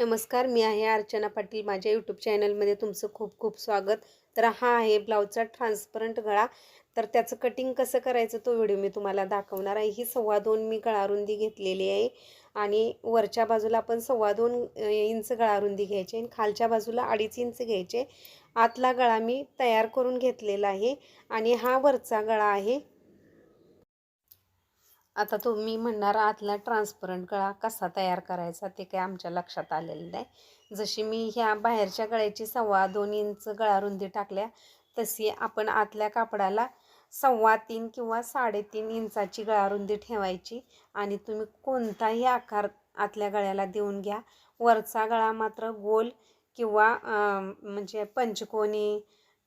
नमस्कार मी आहे अर्चना पाटील. माझ्या यूट्यूब चॅनलमध्ये तुमचं खूप खूप स्वागत. तर हा आहे ब्लाऊजचा ट्रान्सपरंट गळा. तर त्याचं कटिंग कसं करायचं तो व्हिडिओ मी तुम्हाला दाखवणार आहे. ही सव्वा दोन मी गळारुंदी घेतलेली आहे. आणि वरच्या बाजूला आपण सव्वा दोन इंच गळारुंदी घ्यायची आणि खालच्या बाजूला अडीच इंच घ्यायचे. आतला गळा मी तयार करून घेतलेला आहे. आणि हा वरचा गळा आहे. आता तुम्ही म्हणणार आतला ट्रान्सपरंट गळा कसा तयार करायचा ते काय आमच्या लक्षात आलेलं नाही. जशी मी ह्या बाहेरच्या गळ्याची सव्वा दोन इंच गळारुंदी टाकल्या तशी आपण आतल्या कापडाला सव्वा तीन किंवा साडेतीन इंचाची गळारुंदी ठेवायची आणि तुम्ही कोणताही आकार आतल्या गळ्याला देऊन घ्या. वरचा गळा मात्र गोल किंवा म्हणजे पंचकोनी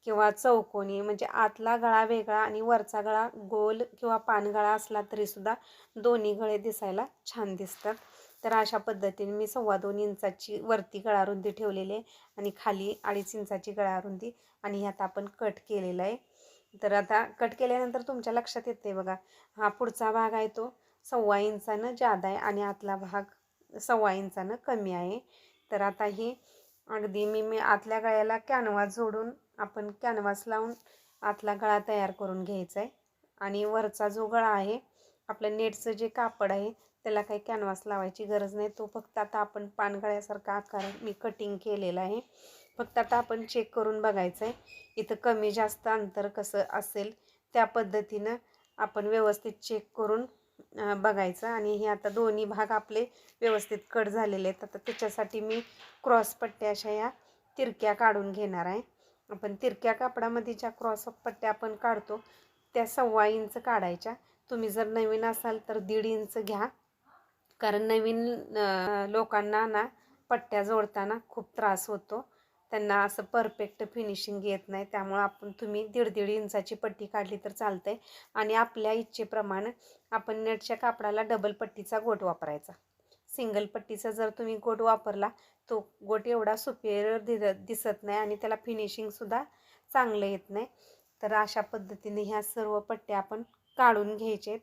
किंवा चौकोनी म्हणजे आतला गळा वेगळा आणि वरचा गळा गोल किंवा पानगळा असला तरीसुद्धा दोन्ही गळे दिसायला छान दिसतात. तर अशा पद्धतीने मी सव्वा दोन इंचाची वरती गळारुंदी ठेवलेली आहे आणि खाली अडीच इंचाची गळारुंदी आणि ह्यात आपण कट केलेला आहे. तर आता कट केल्यानंतर तुमच्या लक्षात येते बघा हा पुढचा भाग आहे तो सव्वा इंचानं जादा आहे आणि आतला भाग सव्वा इंचानं कमी आहे. तर आता ही अगदी मी मी आतल्या गळ्याला कॅनवास जोडून आपण कॅनव्हास लावून आतला गळा तयार करून घ्यायचा आहे आणि वरचा जो गळा आहे आपलं नेटचं जे कापड आहे त्याला काही कॅनव्हास लावायची गरज नाही. तो फक्त आता आपण पानगळ्यासारखा आकार मी कटिंग केलेला आहे. फक्त आता आपण चेक करून बघायचं आहे इथं कमी जास्त अंतर कसं असेल त्या पद्धतीनं आपण व्यवस्थित चेक करून बघायचं. आणि हे आता दोन्ही भाग आपले व्यवस्थित कट झालेले आहेत. आता त्याच्यासाठी मी क्रॉस पट्ट्या अशा या तिरक्या काढून घेणार आहे. आपण तिरक्या कापडामध्ये ज्या क्रॉस पट्ट्या आपण काढतो त्या सव्वा इंच काढायच्या. तुम्ही जर नवीन असाल तर दीड इंच घ्या. कारण नवीन लोकांना ना पट्ट्या जोडताना खूप त्रास होतो. त्यांना असं परफेक्ट फिनिशिंग येत नाही. त्यामुळं आपण तुम्ही दीड दीड इंचाची पट्टी काढली तर चालतंय. आणि आपल्या इच्छेप्रमाणे आपण नेटच्या कापडाला डबल पट्टीचा गोट वापरायचा. सिंगल पट्टीचा जर तुम्ही गोट वापरला तो गोट एवढा सुपेरियर दि दिसत नाही आणि त्याला फिनिशिंगसुद्धा चांगलं येत नाही. तर अशा पद्धतीने ह्या सर्व पट्ट्या आपण काढून घ्यायचे आहेत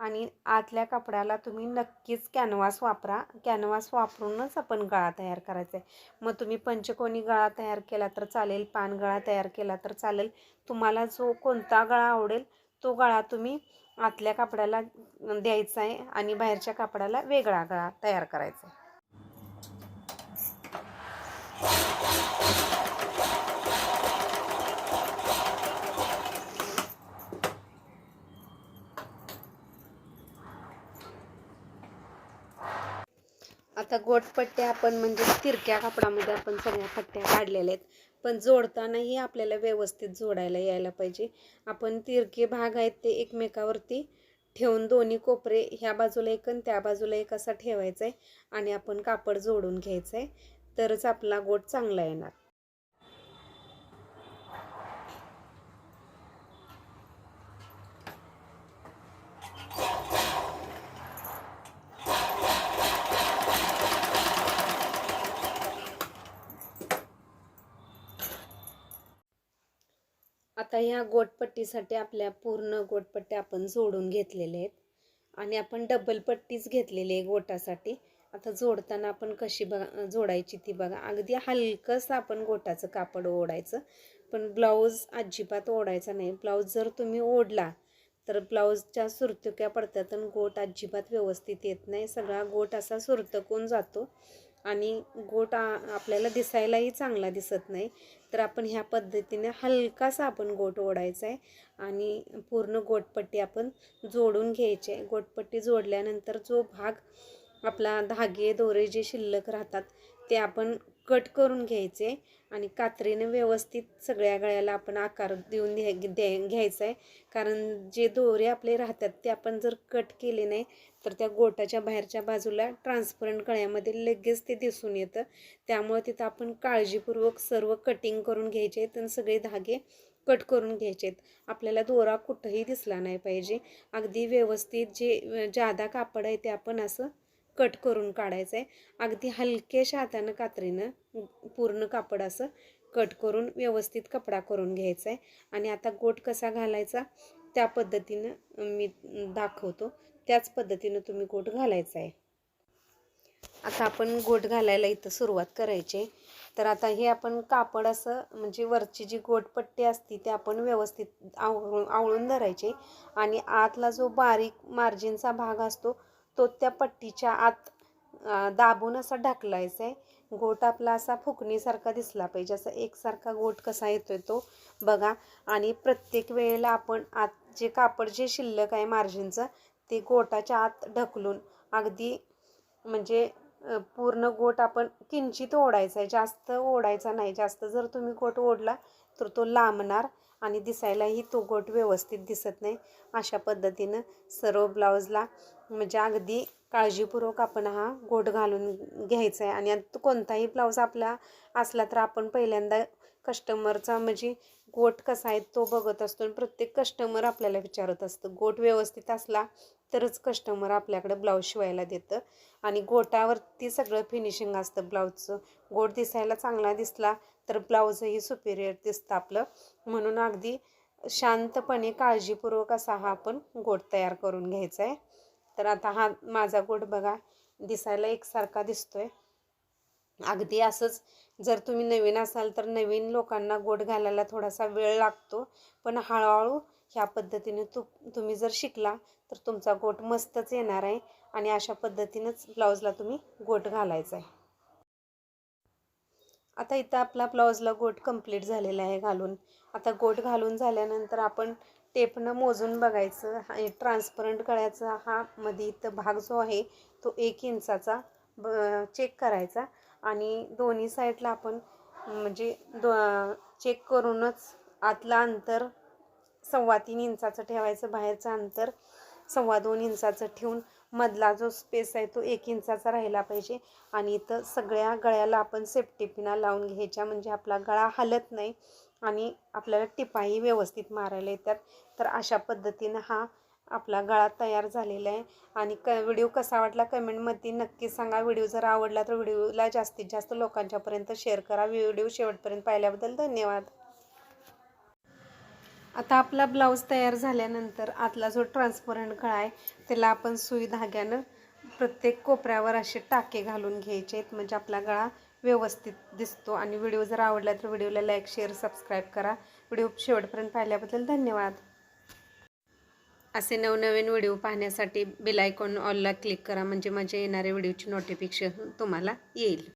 आणि आतल्या कपड्याला तुम्ही नक्कीच कॅनव्हास वापरा. कॅनव्हास वापरूनच आपण गळा तयार करायचा आहे. मग तुम्ही पंचकोनी गळा तयार केला तर चालेल पान गळा तयार केला तर चालेल. तुम्हाला जो कोणता गळा आवडेल तो गळा तुम्ही आतल्या कापडाला द्यायचा आहे आणि बाहेरच्या कापडाला वेगळा गळा तयार करायचा आहे आता गोटपट्ट्या आपण म्हणजे तिरक्या कापडामध्ये आपण सगळ्या पट्ट्या काढलेल्या आहेत. पण जोडतानाही आपल्याला व्यवस्थित जोडायला यायला पाहिजे. आपण तिरके भाग आहेत ते एकमेकावरती ठेवून दोन्ही कोपरे ह्या बाजूला एक आणि त्या बाजूला एक असा ठेवायचा आहे आणि आपण कापड जोडून घ्यायचं आहे तरच आपला गोट चांगला येणार. आता ह्या गोटपट्टीसाठी आपल्या पूर्ण गोटपट्ट्या आपण जोडून घेतलेल्या आहेत. आणि आपण डबल पट्टीच घेतलेली आहे गोटासाठी. आता जोडताना आपण कशी बघा जोडायची ती बघा. अगदी हलकंसं आपण गोटाचं कापड ओढायचं. पण ब्लाऊज अजिबात ओढायचा नाही. ब्लाऊज जर तुम्ही ओढला तर ब्लाऊजच्या सुरतुक्या पडतात आणि गोट अजिबात व्यवस्थित येत नाही. सगळा गोट असा सुरतकून जातो. आणि गोट आपल्याला दिसायलाही चांगला दिसत नाही. तर आपण ह्या पद्धतीने हलकासा आपण गोट ओढायचा आहे आणि पूर्ण गोटपट्टी आपण जोडून घ्यायची आहे. गोटपट्टी जोडल्यानंतर जो भाग आपला धागे दोरे जे शिल्लक राहतात ते आपण कट करून घ्यायचे आणि कात्रीने व्यवस्थित सगळ्या गळ्याला आपण आकार देऊन घ्या घ्यायचा आहे कारण जे दोरे आपले राहतात ते आपण जर कट केले नाही तर त्या गोटाच्या बाहेरच्या बाजूला ट्रान्सपरंट गळ्यामध्ये लगेच ते दिसून येतं. त्यामुळे तिथं आपण काळजीपूर्वक सर्व कटिंग करून घ्यायचे आहेत आणि सगळे धागे कट करून घ्यायचे आहेत आपल्याला दोरा कुठंही दिसला नाही पाहिजे. अगदी व्यवस्थित जे जादा कापड आहे ते आपण असं कट करून काढायचं आहे अगदी हलक्याशा हातानं कात्रीनं पूर्ण कापड असं कट करून व्यवस्थित कपडा करून घ्यायचा आहे आणि आता गोट कसा घालायचा त्या पद्धतीनं मी दाखवतो. त्याच पद्धतीनं तुम्ही गोट घालायचा आहे आता आपण गोट घालायला इथं सुरुवात करायची. तर आता हे आपण कापड असं म्हणजे वरची जी गोटपट्टी असती ते आपण व्यवस्थित आवळून आवळून धरायचे. आणि आतला जो बारीक मार्जिनचा भाग असतो तो त्या पट्टीच्या आत दाबून असा ढकलायचा आहे गोट आपला असा फुकणीसारखा दिसला पाहिजे. असा एकसारखा गोट कसा येतोय तो बघा. आणि प्रत्येक वेळेला आपण आत जे कापड जे शिल्लक आहे मार्जिनचं ते गोटाच्या आत ढकलून अगदी म्हणजे पूर्ण गोट आपण किंचित ओढायचा आहे जास्त ओढायचा नाही. जास्त जर तुम्ही गोट ओढला तर तो लांबणार आणि दिसायलाही तो गोट व्यवस्थित दिसत नाही. अशा पद्धतीनं सर्व ब्लाऊजला म्हणजे अगदी काळजीपूर्वक आपण हा गोट घालून घ्यायचा आहे. आणि आता कोणताही ब्लाऊज आपला असला तर आपण पहिल्यांदा कस्टमरचा म्हणजे गोट कसा आहे तो बघत असतो आणि प्रत्येक कस्टमर आपल्याला विचारत असतं. गोट व्यवस्थित असला तरच कस्टमर आपल्याकडे ब्लाऊज शिवायला देतं. आणि गोटावरती सगळं फिनिशिंग असतं ब्लाऊजचं. गोट दिसायला चांगला दिसला तर ब्लाऊजही सुपिरियर दिसतं आपलं. म्हणून अगदी शांतपणे काळजीपूर्वक असा हा आपण गोट तयार करून घ्यायचा आहे. तर आता हा माझा गोट बघा दिसायला एकसारखा दिसतोय. अगदी असंच जर तुम्ही नवीन असाल तर नवीन लोकांना गोट घालायला थोडासा वेळ लागतो. पण हळूहळू ह्या पद्धतीने तु तुम्ही जर शिकला तर तुमचा गोट मस्तच येणार आहे. आणि अशा पद्धतीनंच ब्लाऊजला तुम्ही गोट घालायचा आहे. आता इथं आपला ब्लाऊजला गोट कंप्लीट झालेला आहे घालून. आता गोट घालून झाल्यानंतर आपण टेपनं मोजून बघायचं. हा ट्रान्सपरंट गळ्याचा हा मध्ये इथं भाग जो आहे तो एक इंचाचा ब चेक करायचा. आणि दोन्ही साईडला आपण म्हणजे दो चेक करूनच आतला अंतर सव्वा तीन इंचाचं ठेवायचं बाहेरचं अंतर सव्वा दोन इंचाचं ठेवून मधला जो स्पेस आहे तो एक इंचाचा राहिला पाहिजे. आणि इथं सगळ्या गळ्याला आपण सेफ्टी पिना लावून घ्यायच्या. म्हणजे आपला गळा हलत नाही आणि आपल्याला टिपाही व्यवस्थित मारायला येतात. तर अशा पद्धतीनं हा आपला गळा तयार झालेला आहे. आणि क व्हिडिओ कसा वाटला कमेंटमध्ये नक्की सांगा. व्हिडिओ जर आवडला तर व्हिडिओला जास्तीत जास्त लोकांच्यापर्यंत शेअर करा. व्हिडिओ शेवटपर्यंत पाहिल्याबद्दल धन्यवाद. आता आपला ब्लाऊज तयार झाल्यानंतर आतला जो ट्रान्सपरंट गळा आहे त्याला आपण सुई धाग्यानं प्रत्येक कोपऱ्यावर असे टाके घालून घ्यायचे आहेत. म्हणजे आपला गळा व्यवस्थित दिसतो. आणि व्हिडिओ जर आवडला तर व्हिडिओला लाईक शेअर सबस्क्राईब करा. व्हिडिओ शेवटपर्यंत पाहिल्याबद्दल धन्यवाद. असे नवनवीन व्हिडिओ पाहण्यासाठी बिलायकॉन ऑलला क्लिक करा. म्हणजे माझे येणारे व्हिडिओची नोटिफिकेशन तुम्हाला येईल.